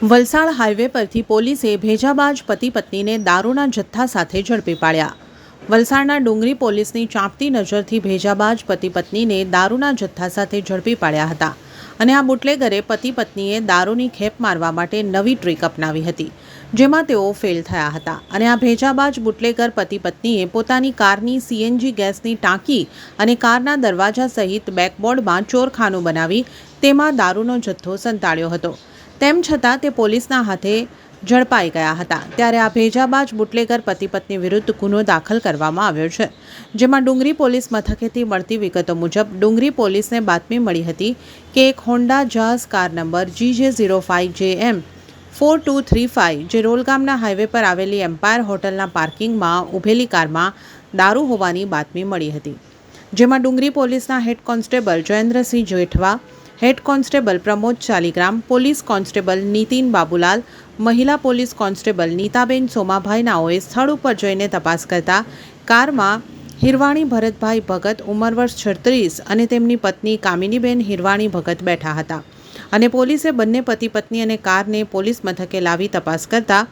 Valsad highway પરથી પોલીસે ભેજાબાજ પતિ પત્નીને દારૂના જથ્થા સાથે ઝડપી પાડ્યા. વલસાડના ડુંગરી પોલીસની ચાંપતી નજરથી ભેજાબાજ પતિ પત્નીને દારૂના જથ્થા સાથે ઝડપી પાડ્યા હતા અને આ બુટલેગરે પતિ પત્નીએ દારૂની ખેપ મારવા માટે નવી ટ્રીક અપનાવી હતી, જેમાં તેઓ ફેલ થયા હતા. અને આ ભેજાબાજ બુટલેગર પતિ પત્નીએ પોતાની કારની સીએનજી ગેસની ટાંકી અને કારના દરવાજા સહિત બેકબોર્ડમાં ચોરખાનું બનાવી તેમાં દારૂનો જથ્થો સંતાડ્યો હતો. તેમ છતાં તે પોલીસના હાથે ઝડપાઈ ગયા હતા. ત્યારે આ ભેજાબાજ બુટલેગર પતિ પત્ની વિરુદ્ધ ગુનો દાખલ કરવામાં આવ્યો છે, જેમાં ડુંગરી પોલીસ મથકેથી મળતી વિગતો મુજબ ડુંગરી પોલીસને બાતમી મળી હતી કે એક Honda Jazz car number G J zero five J M four two three five જે રોલગામના હાઈવે પર આવેલી એમ્પાયર હોટલના પાર્કિંગમાં ઊભેલી કારમાં દારૂ હોવાની બાતમી મળી હતી, જેમાં ડુંગરી પોલીસના head constable Jayendrasinh Jethwa head constable Pramod Chaligram, police constable Nitin Babulal, મહિલા પોલીસ કોન્સ્ટેબલ નીતાબેન સોમાભાઈ નાઓએ સ્થળ ઉપર જઈને તપાસ કરતા કારમાં હિરવાણી ભરતભાઈ ભગત ઉંમર વર્ષ છત્રીસ અને તેમની પત્ની કામિનીબેન હિરવાણી ભગત બેઠા હતા. અને પોલીસે બંને પતિ પત્ની અને કારને પોલીસ મથકે લાવી તપાસ કરતા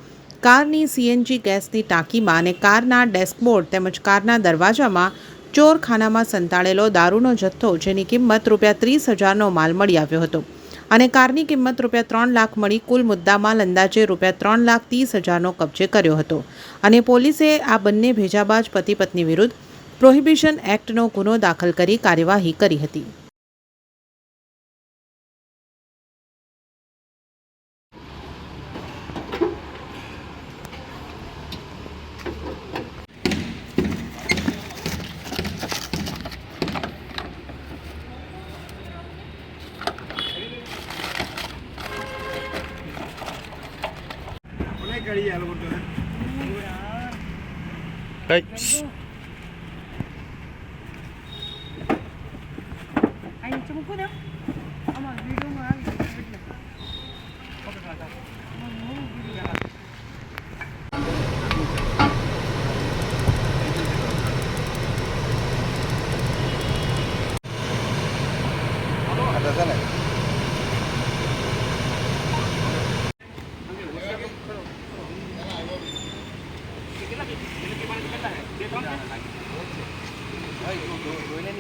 કારની સીએનજી ગેસની ટાંકીમાં અને કારના ડેસ્કબોર્ડ તેમજ કારના દરવાજામાં ચોરખાનામાં સંતાડેલો દારૂનો જથ્થો, જેની કિંમત રૂપિયા ત્રીસ હજારનો માલ મળી આવ્યો હતો. અને કારની કિંમત રૂપિયા ત્રણ લાખ મળી કુલ મુદ્દામાલ અંદાજે રૂપિયા ત્રણ લાખ ત્રીસ હજારનો કબજે કર્યો હતો. અને પોલીસે આ બંને ભેજાબાજ પતિ પત્ની વિરુદ્ધ પ્રોહિબિશન એક્ટનો ગુનો દાખલ કરી કાર્યવાહી કરી હતી. చేయాలి ముక్కుదాం అమ్మ వీడియో మా వీడియో ఒకటి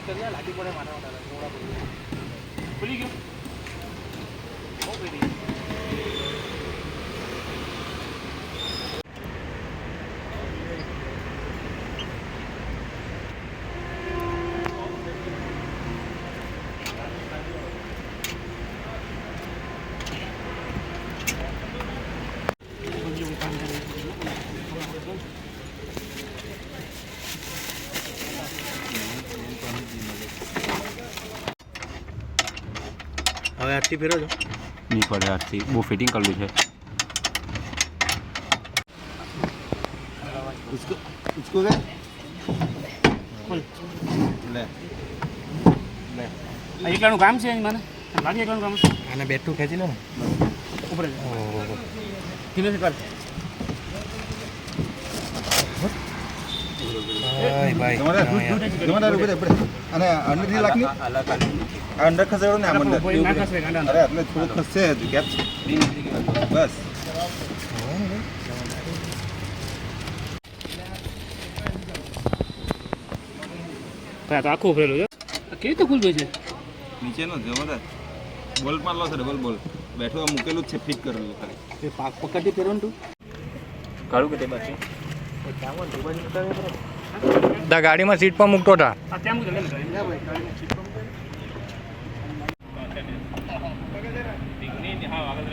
આવી પડે મારા ખુલી ગયું? બહુ આવે. હવે આરતી ફેરો છો નહીં પડે આજથી બહુ ફિટિંગ કરેલું છે उसको उसको गए ले ले આ એકલાનું કામ છે મને લાગે એકલાનું કામ છે આને બેઠું ખેંચી લો ને ઉપર ધીમે કર અને અંદરથી લાગની આ અંદર ખસેડો ને આમ અંદર કોઈ ના ખસરે ગાંડા અરે એટલે થોડું ખસશે જ, કેપ બસ. તો આખું ઉભરેલું છે. કેવી રીતે ખુલતું છે? નીચેનો જબરદસ્ત. બોલ મારલો છે ડબલ બોલ બેઠો મૂકેલું જ છે ફિટ કરેલું ખાલી. એ પાક પકડતી ફેરવો ને તું? કાઢું કે તે બાકી દા ગાડીમાં સીટ પર મૂકતો હતા આગળ